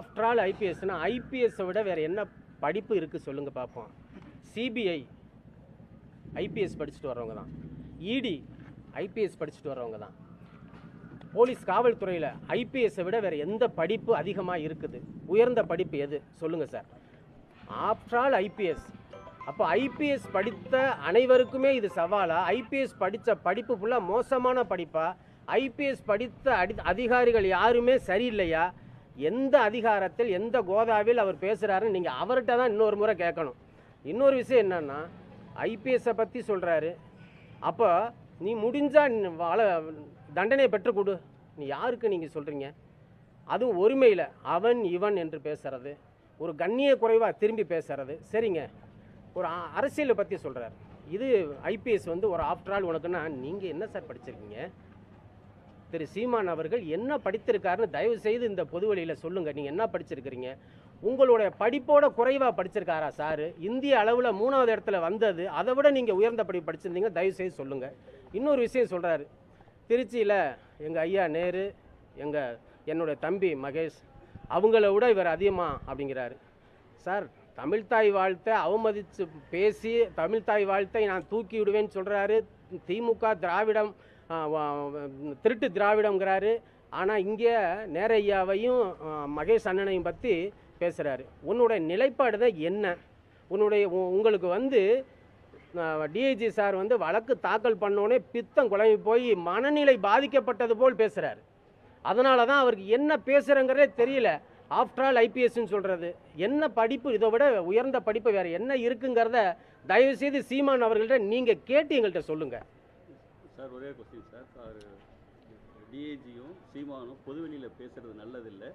After all ஐபிஎஸ்னா ஐபிஎஸ்ஸை விட வேறு என்ன படிப்பு இருக்குது சொல்லுங்கள் பார்ப்போம் சிபிஐ ஐபிஎஸ் படிச்சுட்டு வர்றவங்க தான். இடி ஐபிஎஸ் படிச்சுட்டு வர்றவங்க தான். போலீஸ் காவல்துறையில் ஐபிஎஸ்ஸை விட வேறு எந்த படிப்பு அதிகமாக இருக்குது? உயர்ந்த படிப்பு எது? சொல்லுங்கள் சார். ஆஃப்டர் ஆல் ஐபிஎஸ் அப்போ ஐபிஎஸ் படித்த அனைவருக்குமே இது சவாலாக ஐபிஎஸ் படித்த படிப்பு ஃபுல்லாக மோசமான படிப்பாக ஐபிஎஸ் படித்த அடி அதிகாரிகள் யாருமே சரியில்லையா? எந்த அதிகாரத்தில் எந்த கோதாவில் அவர் பேசுகிறாருன்னு நீங்கள் அவர்கிட்ட தான் இன்னொரு முறை கேட்கணும். இன்னொரு விஷயம் என்னன்னா ஐபிஎஸை பற்றி சொல்கிறாரு அப்போ நீ முடிஞ்சா வள தண்டனை பெற்றுக் கொடு. நீ யாருக்கு நீங்கள் சொல்கிறீங்க அதுவும் ஒருமையில் அவன் இவன் என்று பேசுகிறது ஒரு கண்ணிய குறைவாக திரும்பி பேசுகிறது சரிங்க. ஒரு அ- அரசியலை பற்றி சொல்கிறார் இது ஐபிஎஸ் வந்து ஒரு ஆஃப்டர் ஆல் உனக்குன்னா நீங்கள் என்ன சார் படிச்சிருக்கீங்க? திரு சீமான் அவர்கள் என்ன படித்திருக்காருன்னு தயவு செய்து இந்த பொதுவெளியில் சொல்லுங்கள் நீங்கள் என்ன படிச்சிருக்கிறீங்க? உங்களுடைய படிப்போட குறைவாக படிச்சிருக்காரா சார்? இந்திய அளவில் மூணாவது இடத்துல வந்தது அதை விட நீங்கள் உயர்ந்த படிப்பு படிச்சிருந்தீங்க தயவு செய்து சொல்லுங்கள் இன்னொரு விஷயம் சொல்கிறாரு திருச்சியில் எங்கள் ஐயா நேரு எங்கள் என்னுடைய தம்பி மகேஷ் அவங்கள விட இவர் அதிகமாக அப்படிங்கிறாரு. சார் தமிழ்தாய் வாழ்த்தை அவமதித்து பேசி தமிழ்தாய் வாழ்த்தை நான் தூக்கி விடுவேன்னு சொல்கிறாரு திமுக திராவிடம் திருட்டு திராவிடங்கிறாரு ஆனால் இங்கே நேரையாவையும் மகேஷ் அண்ணனையும் பற்றி பேசுகிறாரு உன்னுடைய நிலைப்பாடு தான் என்ன? உன்னுடைய உ- உங்களுக்கு வந்து டிஐஜி சார் வந்து வழக்கு தாக்கல் பண்ணோடனே பித்தம் குழம்பி போய் மனநிலை பாதிக்கப்பட்டது போல் பேசுகிறாரு அதனால தான் அவருக்கு என்ன பேசுகிறங்கிறதே தெரியல. ஆஃப்டர் ஆல் ஐபிஎஸ்ன்னு சொல்கிறது என்ன படிப்பு? இதை விட உயர்ந்த படிப்பு வேறு என்ன இருக்குங்கிறத தயவுசெய்து சீமான் அவர்கள்ட்ட நீங்கள் கேட்டு எங்கள்கிட்ட சொல்லுங்கள் சார் ஒரே கொஸ்டின் சார். சார் டிஏஜியும் சீமானும் பொதுவெளியில் பேசுறது நல்லதில்லை.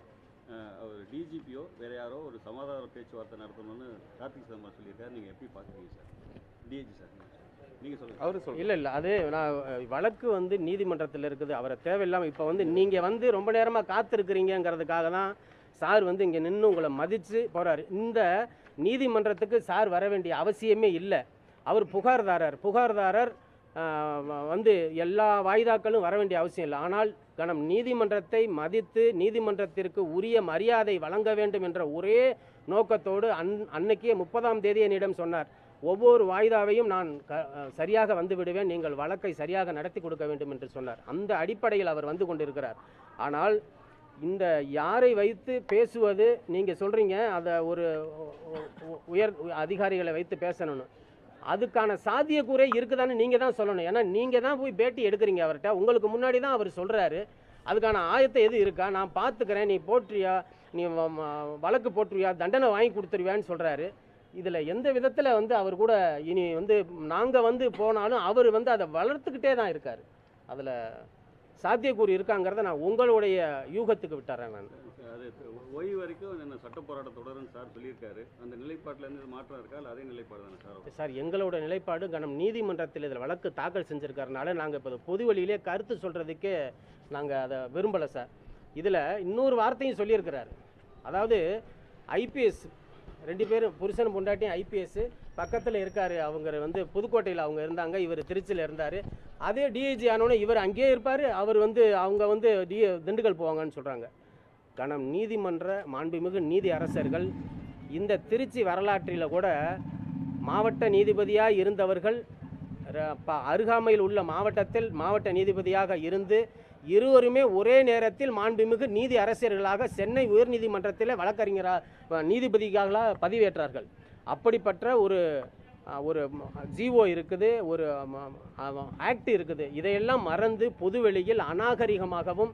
அவர் டிஜிபியோ வேற யாரோ ஒரு சமாதான பேச்சுவார்த்தை நடத்தணும்னு கார்த்திக் சர்மா சொல்லியிருக்காரு. நீங்கள் எப்படி பார்க்குறீங்க சார்? டிஏஜி சார் நீங்கள் சொல்லுங்கள் அவரு சொல்லுங்க இல்லை இல்லை. அது நான் வழக்கு வந்து நீதிமன்றத்தில் இருக்குது. அவரை தேவையில்லாமல் இப்போ வந்து நீங்கள் வந்து ரொம்ப நேரமாக காத்திருக்கிறீங்கிறதுக்காக தான் சார் வந்து இங்கே நின்று உங்களை மதித்து போகிறாரு இந்த நீதிமன்றத்துக்கு சார் வர வேண்டிய அவசியமே இல்லை. அவர் புகார்தாரர். புகார்தாரர் வந்து எல்லா வாய்தாக்களும் வர வேண்டிய அவசியம் இல்லை. ஆனால் கணம் நீதிமன்றத்தை மதித்து நீதிமன்றத்திற்கு உரிய மரியாதை வழங்க வேண்டும் என்ற ஒரே நோக்கத்தோடு அன் அன்னைக்கே முப்பதாம் தேதி என்னிடம் சொன்னார். ஒவ்வொரு வாய்தாவையும் நான் க சரியாக வந்து விடுவேன். நீங்கள் வழக்கை சரியாக நடத்தி கொடுக்க வேண்டும் என்று சொன்னார். அந்த அடிப்படையில் அவர் வந்து கொண்டிருக்கிறார். ஆனால் இந்த யாரை வைத்து பேசுவது நீங்கள் சொல்கிறீங்க அதை ஒரு உ- உயர் அதிகாரிகளை வைத்து பேசணும்னு. அதுக்கான சாத்தியக்கூறே இருக்குதான்னு நீங்கள் தான் சொல்லணும். ஏன்னா நீங்கள் தான் போய் பேட்டி எடுக்கிறீங்க அவர்கிட்ட. உங்களுக்கு முன்னாடி தான் அவர் சொல்கிறாரு அதுக்கான ஆயத்தை எது இருக்கா? நான் பார்த்துக்கிறேன். நீ போற்றியா? நீ வழக்கு போற்றுவியா? தண்டனை வாங்கி கொடுத்துருவியான்னு சொல்கிறாரு இதில் எந்த விதத்தில் வந்து அவர் கூட இனி வந்து நாங்கள் வந்து போனாலும் அவர் வந்து அதை வளர்த்துக்கிட்டே தான் இருக்கார். அதில் சாத்தியக்கூறு இருக்காங்கிறத நான் உங்களுடைய யூகத்துக்கு விட்டுறேன் நான். அது ஓய்வு வரைக்கும் என்ன சட்ட போராட்டம் தொடரும்னு சார் சொல்லியிருக்காரு. அந்த நிலைப்பாட்டிலேருந்து மாற்றம் இருக்கா? அதே நிலைப்பாடு தானே சார்? சார் எங்களோட நிலைப்பாடு கனம் நீதிமன்றத்தில் இதில் வழக்கு தாக்கல் செஞ்சுருக்கறனால நாங்கள் இப்போ பொது வழியிலே கருத்து சொல்கிறதுக்கே நாங்கள் அதை விரும்பலை சார். இதில் இன்னொரு வார்த்தையும் சொல்லியிருக்கிறாரு. அதாவது ஐபிஎஸ் ரெண்டு பேரும் புருஷன் பொண்டாட்டியும் ஐபிஎஸ் பக்கத்தில் இருக்கார். அவங்க வந்து புதுக்கோட்டையில் அவங்க இருந்தாங்க. இவர் திருச்சியில் இருந்தார். அதே டிஐஜி ஆனோடனே இவர் அங்கேயே இருப்பார். அவர் வந்து அவங்க வந்து டி திண்டுக்கல் போவாங்கன்னு சொல்கிறாங்க கணம் நீதிமன்ற மாண்புமிகு நீதி அரசர்கள் இந்த திருச்சி வரலாற்றில் கூட மாவட்ட நீதிபதியாக இருந்தவர்கள் அருகாமையில் உள்ள மாவட்டத்தில் மாவட்ட நீதிபதியாக இருந்து இருவருமே ஒரே நேரத்தில் மாண்புமிகு நீதி அரசியர்களாக சென்னை உயர்நீதிமன்றத்தில் வழக்கறிஞராக நீதிபதிகளாக பதிவேற்றார்கள். அப்படிப்பட்ட ஒரு ஒரு ஜிஓ இருக்குது ஒரு ஆக்ட் இருக்குது. இதையெல்லாம் மறந்து பொதுவெளியில் அநாகரிகமாகவும்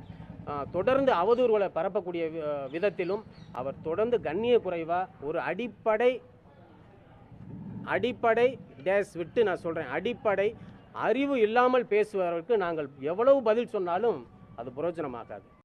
தொடர்ந்து அவதூறுகளை பரப்பக்கூடிய வி- விதத்திலும் அவர் தொடர்ந்து கண்ணிய குறைவாக ஒரு அடிப்படை அடிப்படை டேஸ் விட்டு நான் சொல்கிறேன் அடிப்படை அறிவு இல்லாமல் பேசுபவர்களுக்கு நாங்கள் எவ்வளவு பதில் சொன்னாலும் அது புரோஜனமாகாது.